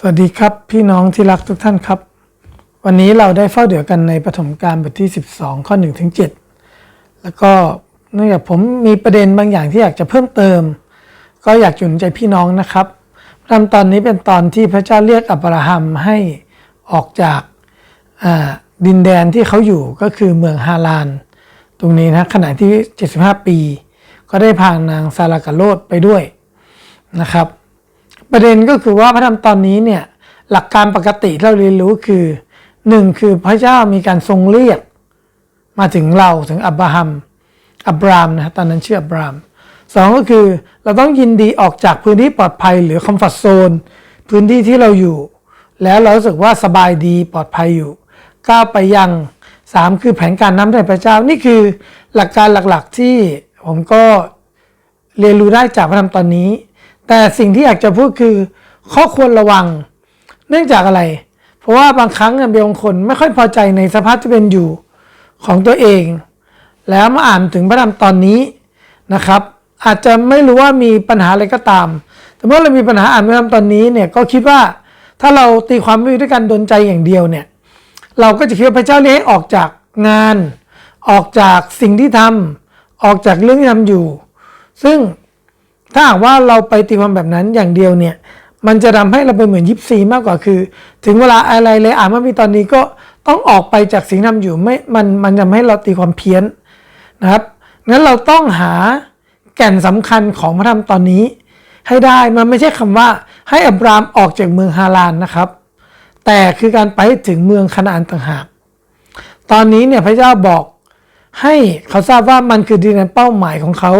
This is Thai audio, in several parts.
สวัสดีครับพี่น้องที่รักทุกท่านครับ วันนี้เราได้เฝ้าเดี๋ยวกันในปฐมกาลบทที่ 12 ข้อ1ถึง7แล้วก็เนื่องจากผมมีประเด็นบางอย่างที่อยากจะเพิ่มเติม ก็อยากจุนใจพี่น้องนะครับตอนตอนนี้เป็นตอนที่พระเจ้าเรียกอับราฮัมให้ออกจากาดินแดนที่เขาอยู่ก็คือเมืองฮาราน ตรงนี้นะขณะที่ 75 ปี ก็ได้พานางซาลากาโลดไปด้วยนะครับ ประเด็นก็คือว่าพระธรรมตอนนี้เนี่ยหลักการปกติที่เราเรียนรู้คือหนึ่งคือพระเจ้ามีการทรงเรียก มาถึงเราถึงอับราฮัมอับรามนะตอนนั้นชื่ออับรามสองก็คือเราต้องยินดีออกจากพื้นที่ปลอดภัยหรือคอมฟอร์ทโซนพื้นที่ที่เราอยู่ แล้วเรารู้สึกว่าสบายดีปลอดภัยอยู่ก้าวไปยังสามคือแผนการน้ำใจพระเจ้านี่คือหลักการหลักๆที่ผมก็เรียนรู้ได้จากพระธรรมตอนนี้ แต่สิ่งที่อยากจะพูดคือข้อควรระวัง เนื่องจากอะไร เพราะว่าบางครั้งเนี่ยบางคนไม่ค่อยพอใจในสภาพที่เป็นอยู่ของตัวเอง แล้วมาอ่านถึงพระธรรมตอนนี้นะครับ อาจจะไม่รู้ว่ามีปัญหาอะไรก็ตาม แต่เมื่อเรามีปัญหาอ่านพระธรรมตอนนี้เนี่ยก็คิดว่าถ้าเราตีความไม่ด้วยการดนใจอย่างเดียวเนี่ยเราก็จะคิดว่าพระเจ้าเรียกออกจากงาน ออกจากสิ่งที่ทำออกจากเรื่องที่ทำอยู่ ซึ่ง ถ้าหากว่าเราไปตีความแบบนั้นอย่างเดียวเนี่ย มันจะทำให้เราเป็นเหมือนยิปซีมากกว่าคือ ถึงเวลาอะไรเลยอ่านว่ามีตอนนี้ก็ต้องออกไปจากสิ่งที่ทำอยู่ไม่มันมันจะทำให้เราตีความเพี้ยนนะครับงั้นเราต้องหาแก่นสำคัญของพระธรรมตอนนี้ ให้ได้มันไม่ใช่คำว่าให้อับรามออกจากเมืองฮารานนะครับ แต่คือการไปถึงเมืองคณาอันต่างหากตอนนี้เนี่ยพระเจ้าบอกให้เขาทราบว่ามันคือดินแดนเป้าหมายของเขา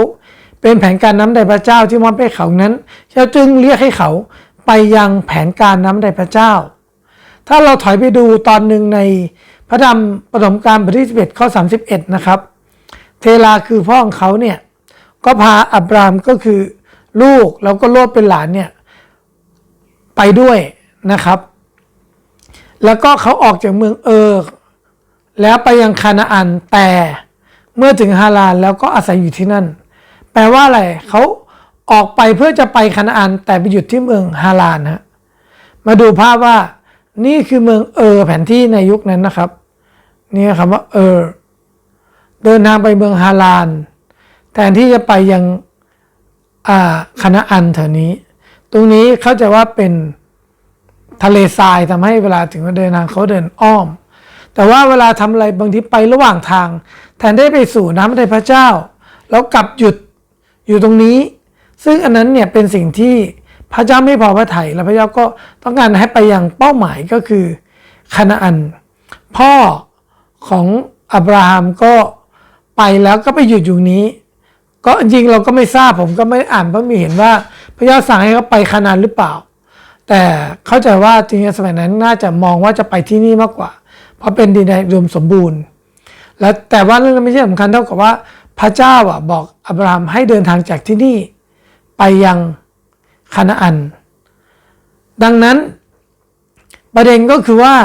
เป็นแผนการน้ำใดพระเจ้าที่มอบให้เขานั้นเขาจึงเรียกให้เขาไปยังแผนการน้ำใดพระเจ้า ถ้าเราถอยไปดูตอนหนึ่งในพระธรรมปฐมกาลบทที่11ข้อ31 นะครับ เทลาคือพ่อของเขาเนี่ยก็พาอับรามก็คือลูกแล้วก็โลดเป็นหลานเนี่ยไปด้วยนะครับ แล้วก็เขาออกจากเมืองเออแล้วไปยังคานาอันแต่เมื่อถึงฮารานแล้วก็อาศัยอยู่ที่นั่น แปลว่าอะไรเขาออกไปเพื่อจะไปคานาอัน แต่ไปหยุดที่เมืองฮารานฮะมาดูภาพว่า นี่คือเมืองเออแผนที่ในยุคนั้นนะครับนี่คำว่าเออเดินทางไปเมืองฮาราน แทนที่จะไปยังอ่าคณะอันแถวนี้ ตรงนี้เข้าใจว่าเป็นทะเลทรายทำให้เวลาถึงเดินทางเขาเดินอ้อม แต่ว่าเวลาทำอะไรบางทีไประหว่างทาง แทนได้ไปสู่น้ำพระทัยพระเจ้า แล้วกลับหยุด อยู่ตรงนี้ ซึ่งอันนั้นเนี่ยเป็นสิ่งที่พระเจ้าไม่พอพระทัยแล้วพระเจ้าก็ต้องการให้ไปยังเป้าหมายก็คือคณะอัน พ่อของอับราฮัมก็ไปแล้วก็ไปหยุดอยู่นี้ ก็จริงเราก็ไม่ทราบผมก็ไม่ไอ่านเพราะมีเห็นว่าพระเจ้าสั่งให้เขาไปคานาานหรือเปล่า แต่เข้าใจว่าจริงๆสมัยนั้นน่าจะมองว่าจะไปที่นี่มากกว่า เพราะเป็นดินแดนอุดมสมบูรณ์ แล้วแต่ว่าเรื่องนั้นไม่ใช่สำคัญเท่ากับว่า พระเจ้าอะบอกอับราฮัมให้เดินทางจากที่นี่ ไปยังคานาอัน ดังนั้นประเด็นก็คือว่า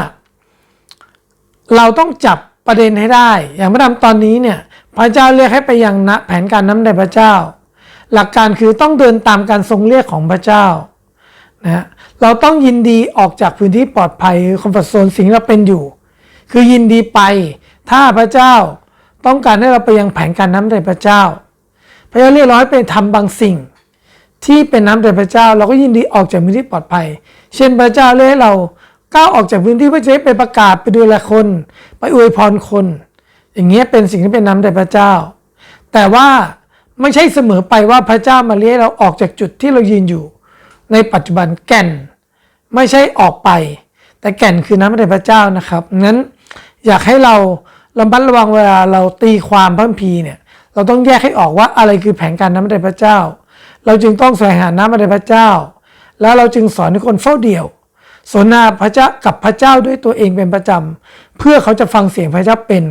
เราต้องจับประเด็นให้ได้ อย่างพระธรรมตอนนี้เนี่ยพระเจ้าเรียกให้ไปยังนะแผนการน้ำในพระเจ้า หลักการคือต้องเดินตามการทรงเรียกของพระเจ้านะเราต้องยินดีออกจากพื้นที่ปลอดภัยคอมฟอร์ทโซนสิ่งเราเป็นอยู่ คือยินดีไปถ้าพระเจ้า ต้องการให้เราไปยังแผนการน้ำในพระเจ้า พระเจ้าเรียกราให้ไปทำบางสิ่ง ที่เป็นน้ำในพระเจ้า เราก็ยินดีออกจากพื้นที่ปลอดภัย เช่นพระเจ้าเรียกให้เราก้าวออกจากพื้นที่เพื่อจะไปประกาศไปดูแลคน ไปอวยพรคน อย่างเงี้ยเป็นสิ่งที่เป็นน้ำในพระเจ้า แต่ว่าไม่ใช่เสมอไปว่าพระเจ้ามาเรียกเราออกจากจุดที่เรายืนอยู่ ในปัจจุบันแก่น ไม่ใช่ออกไป แต่แก่นคือน้ำในพระเจ้านะครับงั้นอยากให้เรา ระมัดระวังเวลาเราตีความพระคัมภีร์เนี่ย เราต้องแยกให้ออกว่าอะไรคือแผนการน้ำในพระเจ้า เราจึงต้องแสวงหาน้ำในพระเจ้า แล้วเราจึงสอนให้คนเฝ้าเดี่ยวสนทนาพระเจ้ากับพระเจ้าด้วยตัวเองเป็นประจำเพื่อเขาจะฟังเสียงพระเจ้าเป็น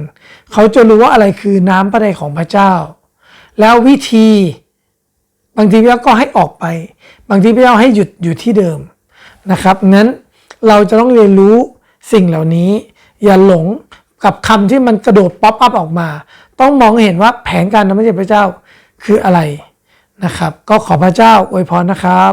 เขาจะรู้ว่าอะไรคือน้ำพระทัยของพระเจ้า แล้ววิธี บางทีพระเจ้าก็ให้ออกไป บางทีพระเจ้าให้หยุดอยู่ที่เดิมนะครับนั้นเราจะต้องเรียนรู้สิ่งเหล่านี้ อย่าหลง กับคำที่มันกระโดดป๊อปอัพออกมา ต้องมองเห็นว่าแผนการนำพระเจ้าคืออะไรนะครับ ก็ขอพระเจ้าอวยพรนะครับ